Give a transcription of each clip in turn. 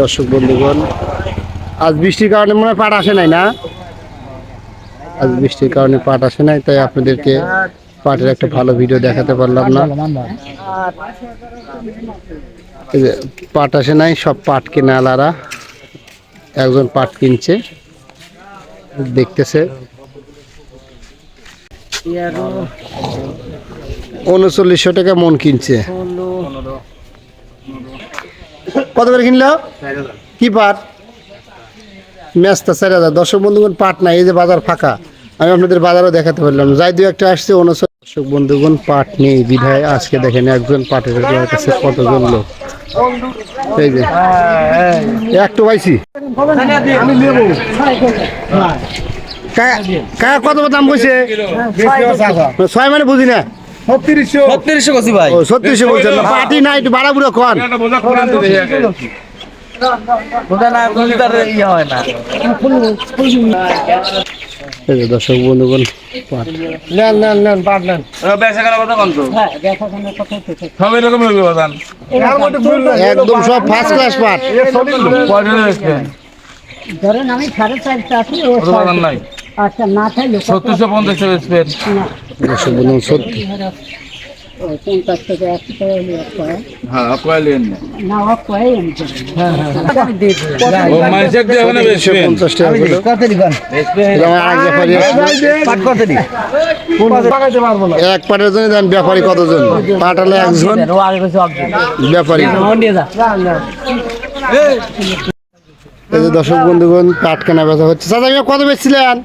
দর্শক বন্ধুগণ, আজ বৃষ্টির কারণে মনে হয় পাট আসে নাই না? আজ বৃষ্টির কারণে পাট আসে নাই, তাই আপনাদেরকে পাটের একটা ভালো ভিডিও দেখাতে পারলাম না। পাট আসে নাই, সব পাট কেনে আলারা। একজন পাট কিনছে, দেখতেছে। উনচল্লিশশো টাকা মন কিনছে। কত করে কিনলো? কি পাট? ম্যাচটা চার হাজার। দর্শক বন্ধুগণ পাট নাই এই যে বাজার ফাঁকা। আমি আপনাদের বাজারও দেখাতে পারলাম। যাই দু একটা আসছে উনচল্লিশ দর্শক বন্ধুগণ পাট নেই। বিধায় আজকে দেখেন একজন পাটের কাছে কতজন লোক। এই যে। একটু পাইছি। কাকা কত দাম কইছে? ছয় মানে বুঝি না। ছত্রিশশো। কছি ভাই। ও ছত্রিশে বলছেন না। পার্টি নাই একটু বাড়া বুড়ো কন। বোঝা না বুঝি তার না এই যে দর্শক বন্ধুগণ পাট নেন নেন নেন পাট নেন। ব্যবসা করার কথা কন্ত সব এরকম হইবে বাজান। একদম সব ফার্স্ট ক্লাস পাট। ধরেন আমি সাড়ে চারটা আছি ও কত বাজান নাই। আচ্ছা সত্তরশো পঞ্চাশ স্পেড দর্শক সত্যি। পঞ্চাশ টাকা এক কয়। হ্যাঁ আমার আরেক ব্যাপারী পাটের জন্য দেন ব্যাপারী কতজন? পাট হলে একজন ব্যাপারী। এই যে দর্শক বন্ধুগণ পাট কেনা বেচা হচ্ছে। চাচা কত বেচছিলেন?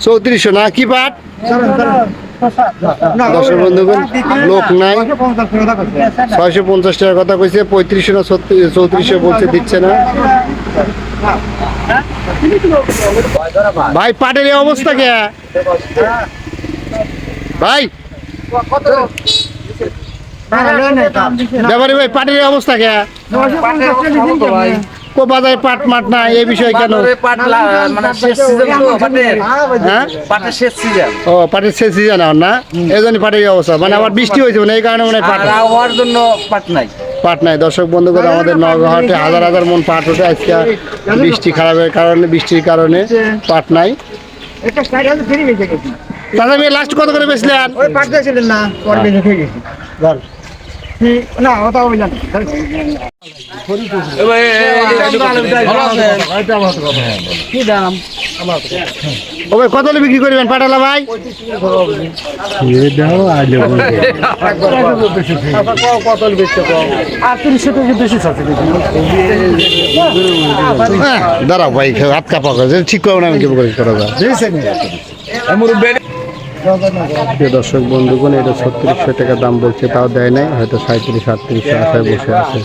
চৌত্রিশশো না কি পাট দর্শক বন্ধুগণ লোক নাই ছয়শো পঞ্চাশ টাকার কথা কইছে পঁয়ত্রিশশো না চৌত্রিশশো বলছে দিচ্ছে না ভাই পাটের এই অবস্থা কে ভাই ব্যাপারী ভাই পাটের অবস্থা কে কো বাজারে পাট মাট না এই বিষয়ে কেন? পাট মানে শেষ সিজন তো পাটের। হ্যাঁ? পাটের শেষ সিজন ও পাটের শেষ সিজন এখন না? এই জন্য পাটের অবস্থা। মানে আবার বৃষ্টি হয়েছে মানে এই কারণে মানে পাট হওয়ার জন্য পাট নাই। পাট নাই। দর্শক বন্ধুগণ আমাদের নগরহাটে হাজার হাজার মন পাট ওঠে। আজকে বৃষ্টি খারাপের কারণে বৃষ্টির কারণে পাট নাই। দাদা মেয়ে লাস্ট কত করে বেচলেন? কি দাম? ভাই কত বিক্রি করবেন পাটালা ভাই? হ্যাঁ, দাঁড়াও ভাই হাত কাপা করে ঠিক করব না আমি কেমন করে করা যায়? প্রিয় দর্শক বন্ধুগণ, এটা ছত্রিশশো টাকা দাম বলছে, তাও দেয় নাই, হয়তো সাঁত্রিশ আটত্রিশশো আশায় বসে আছে।